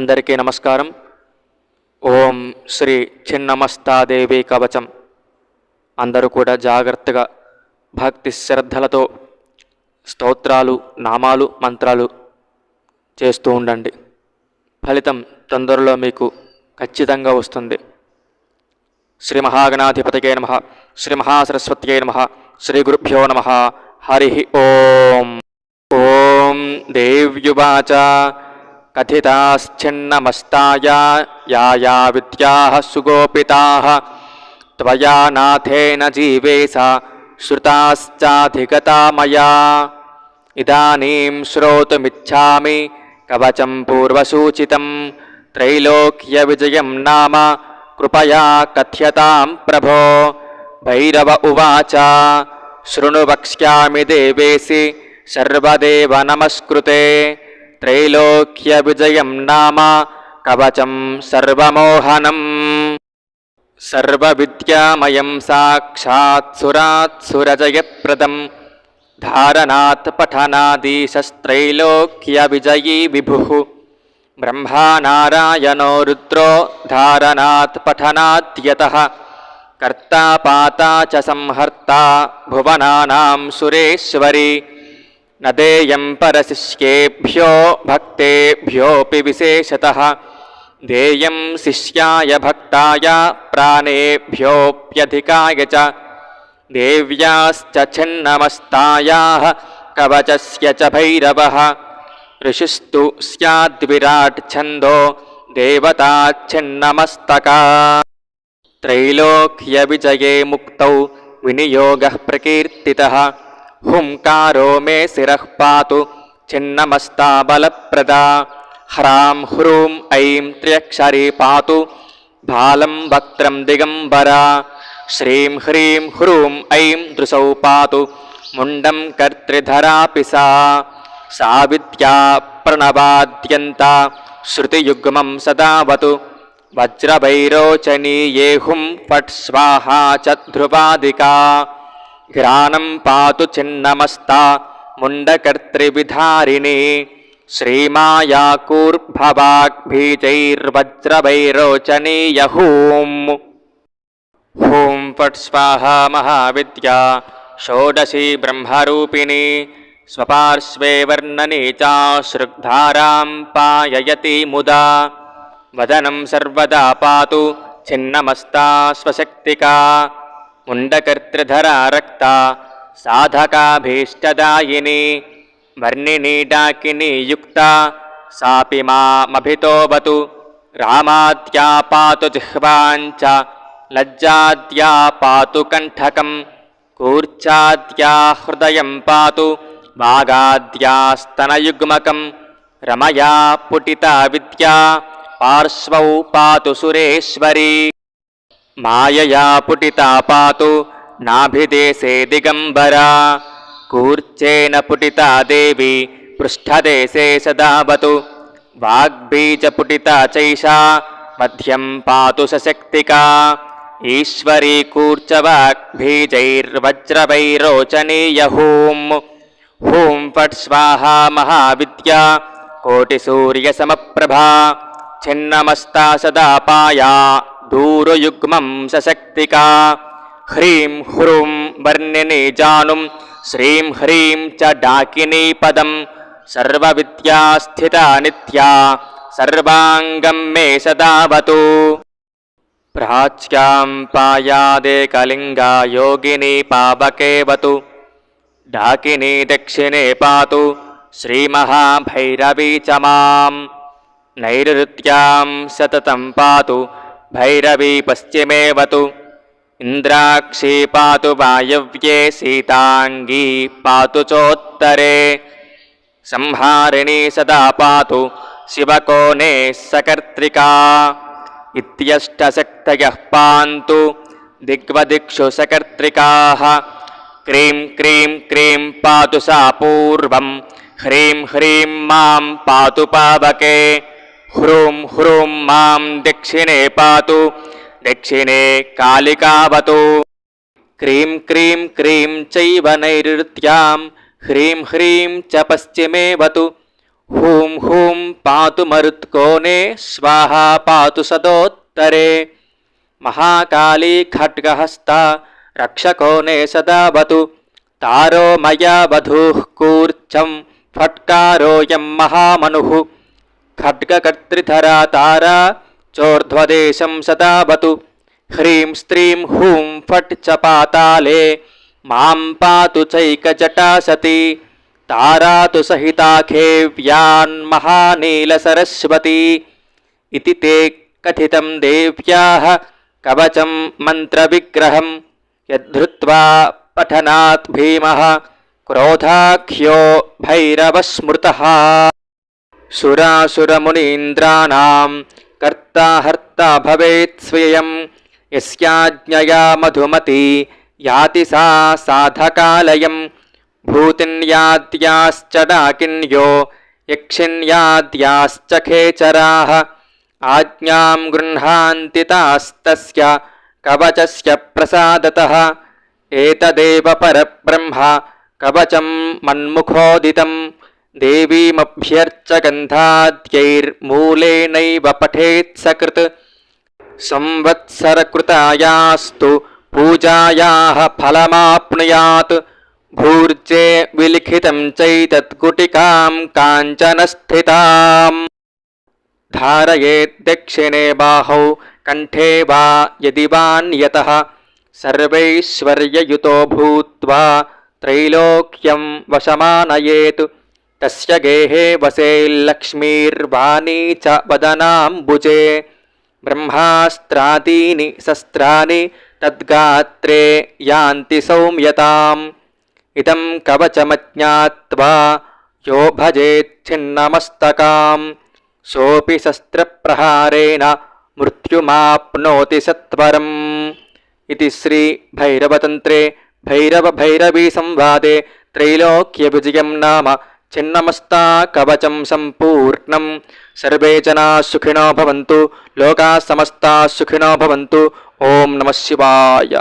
అందరికీ నమస్కారం. ఓం శ్రీ చిన్నమస్తాదేవి కవచం. అందరూ కూడా జాగ్రత్తగా భక్తి శ్రద్ధలతో స్తోత్రాలు నామాలు మంత్రాలు చేస్తూ ఉండండి. ఫలితం తొందరలో మీకు ఖచ్చితంగా వస్తుంది. శ్రీ మహాగణాధిపతికే నమ. శ్రీ మహాసరస్వతికే నమ. శ్రీ గురుభ్యో నమ. హరి ఓం. ఓం దేవ్యువాచ. कथिताश्चिन्नमस्ताया याया विद्याः सुगोपिताः त्वया नाथेन जीवेश श्रुताश्चाधिगता मया इदानीं श्रोतुमिच्छामि कवचं पूर्वसूचितं त्रैलोक्यविजयं नाम कृपया कथ्यतां प्रभो भैरव उवाच शृणुवक्ष्यामि देवेसि सर्वदेव नमस्कृते त्रैलोक्यविजयं नाम कवचं सर्वमोहनम् सर्वविद्यामयं साक्षात् सुरात् सुरजयप्रदं धारणात् पठनादीशस्त्रैलोक्यविजयी विभुः ब्रह्मा नारायणो रुद्रो धारणात् पठनाद्यतः कर्ता पाता च संहर्ता भुवनानां सुरेश्वरी न देयं परशिष्येभ्यो भक्तेभ्योऽपि विशेषतः देयं शिष्याय भक्ताय प्राणेभ्योऽप्यधिकाय च देव्याश्च छिन्नमस्तायाः कवचस्य च भैरवः ऋषिस्तु स्याद्विराट् छन्दो देवताच्छिन्नमस्तका त्रैलोक्यविजये मुक्तौ विनियोगः प्रकीर्तितः హుంకారో మే శిరః పాతు చిన్నమస్తాబలప్రదా హ్రాం హ్రూం ఐం త్ర్యక్షరీ పాతు బాలం వక్త్రం దిగంబరా శ్రీం హ్రీం హ్రూం ఐం దృశౌ పాతు ముండం కర్తృధరాపి సా సావిత్యా ప్రణవాద్యంత శృతియుగ్మం సదావతు వజ్రవైరోచనీ ఏహుం పట్ స్వాహా చ ధ్రువాదికా ध्रुवादिका घ्राणं पातु छिन्नमस्ता मुण्डकर्तृविधारिणी श्रीमायाकूर्भवाग्भीजैर्वज्रभैरोचनीयहूम् हूं फट् स्वाहा महाविद्या षोडशी ब्रह्मरूपिणी स्वपार्श्वे वर्णनी चाश्रुग्धारां पाययति मुदा वदनं सर्वदा पातु छिन्नमस्ता स्वशक्तिका मुण्डकर्तृधरा रक्ता साधकाभीष्टदायिनी वर्णिनी डाकिनी युक्ता सापि मामभितोऽवतु रामाद्या पातु जिह्वाञ्च लज्जाद्या पातु कण्ठकं कूर्चाद्या हृदयं पातु वागाद्यास्तनयुग्मकं रमया पुटिता विद्या पार्श्वौ पातु सुरेश्वरी मायया पुटिता पातु नाभिदेशे दिगम्बरा कूर्चेन पुटिता देवी पृष्ठदेशे सदावतु वाग्बीजपुटिता चैषा मध्यं पातु सशक्तिका ईश्वरी कूर्चवाग्बीजैर्वज्रवैरोचनीयहूं हूं फट् स्वाहा महाविद्या कोटिसूर्यसमप्रभा छिन्नमस्ता सदा पाया दूरयुग्मं सशक्तिका ह्रीं ह्रूं वर्णिनी जानुं श्रीं ह्रीं च डाकिनी पदं सर्वविद्यास्थिता नित्या सर्वाङ्गं मे सदावतु प्राच्यां पायादेकलिङ्गा योगिनी पावकेवतु डाकिनी दक्षिणे पातु श्रीमहाभैरवी च मां नैऋत्यां सततं पातु भैरवी पश्चिमेवतु इन्द्राक्षी पातु वायव्ये सीताङ्गी पातु चोत्तरे संहारिणी सदा पातु शिवकोणे सकर्त्रिका इत्यष्टशक्तयः पान्तु दिग्वदिक्षु सकर्त्रिकाः क्रीं क्रीं क्रीं पातु सा पूर्वं ह्रीं ह्रीं मां पातु पावके హ్రూం హ్రూం మాం దక్షిణే పాతు దక్షిణే కాళికావతు. క్రీం క్రీం క్రీం చైవ నైరుత్యాం హ్రీం హ్రీం చ పశ్చిమే వతు హూం హూం పాతు మరుత్కోనే స్వాహ పాతు సదోత్తరే. మహాకాళీ ఖడ్గహస్త రక్షకోనే సదావతు. తారో మయా వధూః కూర్చం ఫట్కారోయం మహామనుః. ఖడ్గకర్తృధరా తారా చోర్ధ్వదేశం సదావతు హ్రీం స్త్రీం హూం ఫట్ చ పాతాలే మాం పాతు చైకజటా సతి తారాతు సహితాఖేవ్యాన్మహానీలసరస్వతి ఇది తే కథితం దేవ్యా కవచం మంత్రవిగ్రహం యద్ధృత్వా పఠనాత్ భీమ క్రోధాఖ్యో భైరవస్మృత సురాసురమునీంద్రాణం కర్త హర్త భవేత్ స్వయం యస్యాజ్ఞయా మధుమతి యాతి సా సాధకాలయం భూతిన్యాద్యాశ్చడాకిన్యో యక్షిన్యాద్యాశ్చ ఖేచరాః ఆజ్ఞాం గృహ్ణాంతి తాస్తస్య కవచస్య ప్రసాదతః ఏతదేవ పరబ్రహ్మ కవచం మన్ముఖోదితం मन्मुखोदितं देवीमभ्यर्च गन्धाद्यैर्मूलेनैव पठेत् सकृत् संवत्सरकृतायास्तु पूजायाः फलमाप्नुयात् भूर्जे विलिखितं चैतत्कुटिकां काञ्चनस्थिताम् धारयेत् दक्षिणे बाहौ कण्ठे वा यदि वान्यतः सर्वैश्वर्ययुतो भूत्वा त्रैलोक्यं वशमानयेत् తస్య గేహే వసేల్లక్ష్మీర్వాణీ చ వదనాంబుజే బ్రహ్మాస్త్రాదీని శస్త్రాని తద్గాత్రే యాంతి సౌమ్యతాం ఇదం కవచమజ్ఞాత్వా యో భజేచ్ఛిన్నమస్తకాం సోపి శస్త్రప్రహారేణ మృత్యుమాప్నోతి సత్వరం ఇది శ్రీ భైరవతంత్రే భైరవ భైరవీ సంవాదే త్రైలోక్య విజయం నామ छिन्नमस्ता कवचं सम्पूर्णं सर्वे जनाः सुखिनो भवन्तु लोकाः समस्ताः सुखिनो भवन्तु ॐ नमः शिवाय